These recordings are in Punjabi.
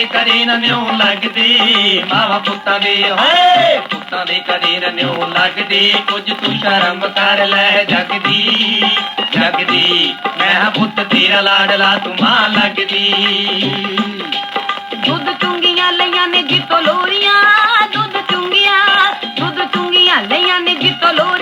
ਮਾਂ ਪੁੱਤਾਂ ਦੇ ਕਦੇ ਨਾ ਨਿਉ ਲੱਗਦੀ। ਮਾਵਾ ਪੁੱਤਾਂ ਦੇ ਹੋਏ ਪੁੱਤਾਂ ਦੇ ਕਦੇ ਨਾ ਨਿਉ ਲੱਗਦੀ। ਕੁਝ ਤੂੰ ਸ਼ਰਮ ਕਰ ਲੈ ਜਗਦੀ ਜਗਦੀ। ਮੈਂ ਹਾਂ ਪੁੱਤ ਤੇਰਾ ਲਾਡਲਾ, ਤੂੰ ਮਾਂ ਲੱਗਦੀ। ਦੁੱਧ ਚੁੰਗੀਆਂ ਲਈਆਂ ਨੇ ਜਿੱਤੋ ਲੋਰੀਆਂ, ਦੁੱਧ ਚੁੰਗੀਆਂ ਦੁੱਧ ਚੁੰਗੀਆਂ ਲਈਆਂ ਨੇ ਜਿੱਤੋ ਲੋਰੀਆਂ।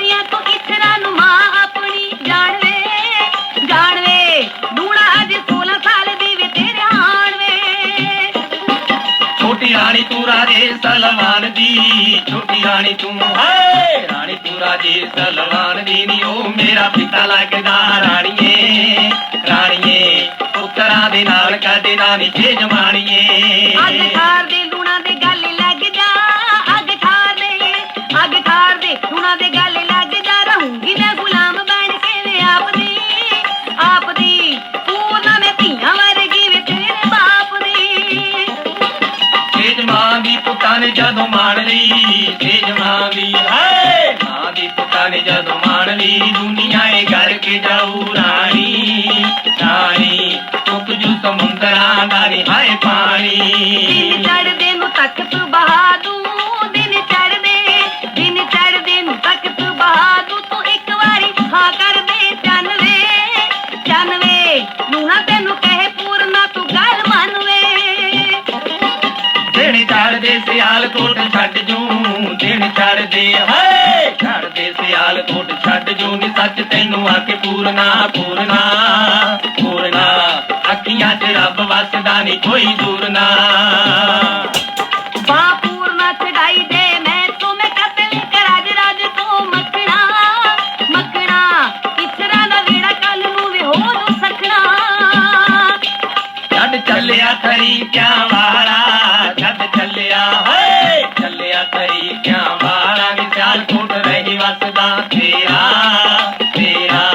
ਰਾਣੀ ਤੂੰ ਰਾਜੇ ਸਲਮਾਨ ਦੀ, ਛੋਟੀ ਰਾਣੀ ਤੂੰ। ਹੈ! ਰਾਣੀ ਤੂੰ ਰਾਜੇ ਸਲਮਾਨ ਦੀ ਨੀ, ਉਹ ਮੇਰਾ ਪਿਤਾ ਲੱਗਦਾ ਰਾਣੀਏ। ਰਾਣੀਏ, ਪੁੱਤਰਾਂ ਦੇ ਨਾਲ ਕਦੇ ਨਾ ਨੀ ਜੇ ਅੱਗ ਜਮਾਣੀਏ ਠਾਰ ਦੇ ਜਦੋਂ ਮਾਣ ਲਈ ਤੇਜ ਮਾਂ ਦੀ ਹੈ ਮਾਂ ਦੀ ਪੁੱਤਾਂ ਨੇ ਜਦੋਂ ਮਾਣ ਲਈ ਦੁਨੀਆ ਇਹ ਘਰ ਜਾਊ ਰਾਣੀ ਰਾਣੀ ਤੁਕ ਜੂ ਸਮੁੰਦਰਾਂ ਦਾ ਹਾਏ ਪਾਣੀ। ਚੜਦੇ ਨੂੰ ਤਖਤ ਬਹਾਦੂ ਸਿਆਲ ਕੋਟ ਛੱਡ ਜੂ ਦਿਨ ਚੜਦੇ ਹਾਏ! ਛੱਡਦੇ ਸਿਆਲ ਕੋਟ ਛੱਡ ਜੂ ਨੀ ਸੱਚ ਤੈਨੂੰ ਆ ਕੇ ਪੂਰਨਾ ਪੂਰਨਾ ਪੂਰਨਾ। ਅੱਖੀਆਂ 'ਚ ਰੱਬ ਵਸਦਾ ਨੀ ਕੋਈ ਦੂਰ ਨਾ। ਬਾਂ ਪੂਰਨਾ ਛਡਾਈ वसदा तेरा तेरा